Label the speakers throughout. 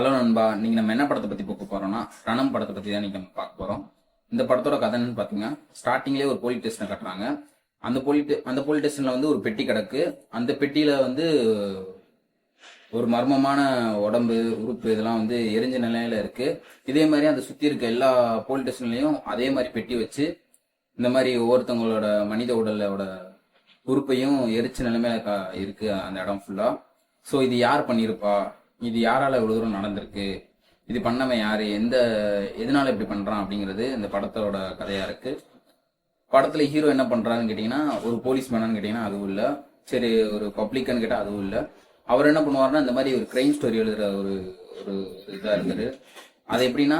Speaker 1: Hello நண்பா இன்னைக்கு நம்ம என்ன படத்தை பத்தி பார்க்க போறோம்னா ரணம் படத்தை பத்தி தான் நம்ம பார்க்க போறோம். இந்த படத்தோட கதை என்னன்னு பாத்தீங்கன்னா ஸ்டார்டிங்லேயே ஒரு போலீஸ் ஸ்டேஷனை கட்டுறாங்க. அந்த போலீஸ் அந்த போலீஸ் ஸ்டேஷன்ல வந்து ஒரு பெட்டி கிடக்கு. அந்த பெட்டியில வந்து ஒரு மர்மமான உடம்பு உறுப்பு இதெல்லாம் வந்து எரிஞ்ச நிலையில இருக்கு. இதே மாதிரி அந்த சுத்தி இருக்க எல்லா போலீஸ் ஸ்டேஷன்லயும் அதே மாதிரி பெட்டி வச்சு இந்த மாதிரி ஒவ்வொருத்தவங்களோட மனித உடலோட உறுப்பையும் எரிச்ச நிலைமையில கா- இருக்கு அந்த இடம் ஃபுல்லா ஸோ இது யார் பண்ணியிருப்பா? இது யாரால் இவ்வளோ தூரம் நடந்திருக்கு? இது பண்ணவன் யார்? எந்த எதனால இப்படி பண்ணுறான் அப்படிங்கிறது இந்த படத்தோட கதையாக இருக்குது படத்தில் ஹீரோ என்ன பண்ணுறாருன்னு கேட்டிங்கன்னா ஒரு போலீஸ் மேனான்னு கேட்டிங்கன்னா அதுவும் இல்லை. சரி ஒரு பப்ளிக்கன்னு கேட்டால் அதுவும் இல்லை. அவர் என்ன பண்ணுவார்னா இந்த மாதிரி ஒரு கிரைம் ஸ்டோரி எழுதுகிற ஒரு ஒரு இதாக இருந்தார் அது எப்படின்னா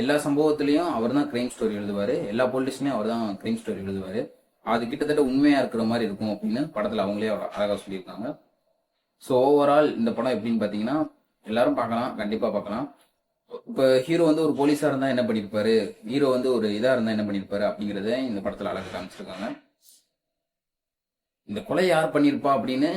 Speaker 1: எல்லா சம்பவத்துலேயும் அவர் தான் கிரைம் ஸ்டோரி எழுதுவார். எல்லா போலீஸ்லேயும் அவர் தான் கிரைம் ஸ்டோரி எழுதுவார். அது கிட்டத்தட்ட உண்மையாக இருக்கிற மாதிரி இருக்கும் அப்படின்னு படத்தில் அவங்களே அழகாக சொல்லியிருக்காங்க. ஸோ ஓவரால் இந்த படம் எப்படின்னு பார்த்தீங்கன்னா எல்லாரும் பார்க்கலாம் கண்டிப்பாக பார்க்கலாம். இப்போ ஹீரோ வந்து ஒரு போலீஸாக இருந்தால் என்ன பண்ணியிருப்பாரு ஹீரோ வந்து ஒரு இதாக இருந்தால் என்ன பண்ணிருப்பாரு அப்படிங்கிறத இந்த படத்துல அழகு காமிச்சிருக்காங்க. இந்த கொலை யார் பண்ணிருப்பா அப்படின்னு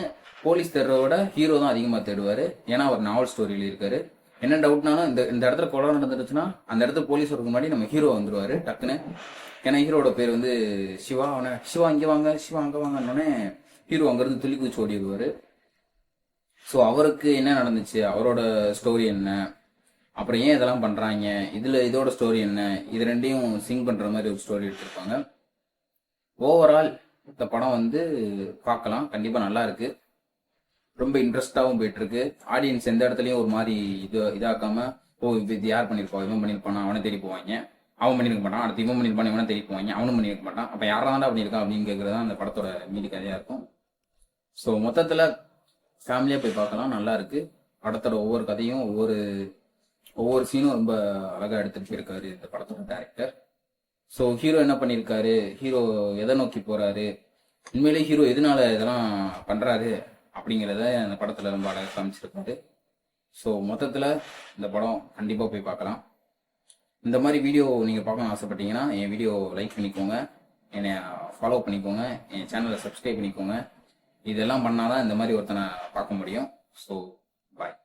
Speaker 1: போலீஸ் தேடுறத ஹீரோ தான் அதிகமாக தேடுவார். ஏன்னா அவர் நாவல் ஸ்டோரியில் இருக்காரு. என்ன டவுட்னாலும் இந்த இந்த இடத்துல கொலை நடந்துருச்சுன்னா அந்த இடத்துல போலீஸ் வரக்கு முன்னாடி நம்ம ஹீரோ வந்துடுவார் டக்குன்னு. ஏன்னா ஹீரோட பேர் வந்து சிவா. அவனை சிவா இங்கே வாங்க சிவா அங்கே வாங்கன்னொடனே ஹீரோ அங்கேருந்து துள்ளி குதிச்சு ஓடிடுவார். ஸோ அவருக்கு என்ன நடந்துச்சு? அவரோட ஸ்டோரி என்ன? அப்புறம் ஏன் இதெல்லாம் பண்ணுறாங்க இதில் இதோட ஸ்டோரி என்ன? இது ரெண்டையும் சிங் பண்ணுற மாதிரி ஒரு ஸ்டோரி எடுத்திருப்பாங்க. ஓவரால் இந்த படம் வந்து பார்க்கலாம். கண்டிப்பாக நல்லா இருக்கு. ரொம்ப இன்ட்ரெஸ்டாகவும் போயிட்டுருக்கு. ஆடியன்ஸ் எந்த இடத்துலையும் ஒரு மாதிரி இது இதாக்காமல் ஓ இது யார் பண்ணிருப்பான் இவன் பண்ணிருப்பானா? அவனை தேடி போவாங்க. அவன் பண்ணியிருக்க மாட்டான். அடுத்து இவன் பண்ணியிருப்பான் இவனை தேடி போவாங்க. அவனும் பண்ணியிருக்க மாட்டான். அப்போ யாராண்டா பண்ணியிருக்கான் அப்படின்னு கேட்குறது தான் அந்த படத்தோட மீதி கதையாக இருக்கும். ஸோ மொத்தத்தில் ஃபேமிலியாக போய் பார்க்கலாம். நல்லா இருக்கு. படத்தோட ஒவ்வொரு கதையும் ஒவ்வொரு ஒவ்வொரு சீனும் ரொம்ப அழகாக எடுத்துட்டு போயிருக்காரு இந்த படத்தோட டேரக்டர் ஸோ ஹீரோ என்ன பண்ணியிருக்காரு ஹீரோ எதை நோக்கி போறாரு? உண்மையிலேயே ஹீரோ எதனால இதெல்லாம் பண்றாரு? அப்படிங்கிறத அந்த படத்துல ரொம்ப அழகாக காமிச்சிருக்காரு. ஸோ மொத்தத்தில் இந்த படம் கண்டிப்பாக போய் பார்க்கலாம். இந்த மாதிரி வீடியோ நீங்கள் பார்க்கணும் ஆசைப்பட்டீங்கன்னா என் வீடியோ லைக் பண்ணிக்கோங்க. என்னை ஃபாலோ பண்ணிக்கோங்க. என் சேனலை சப்ஸ்கிரைப் பண்ணிக்கோங்க. இதெல்லாம் பண்ணாதான் இந்த மாதிரி ஒருத்தனை பார்க்க முடியும். So bye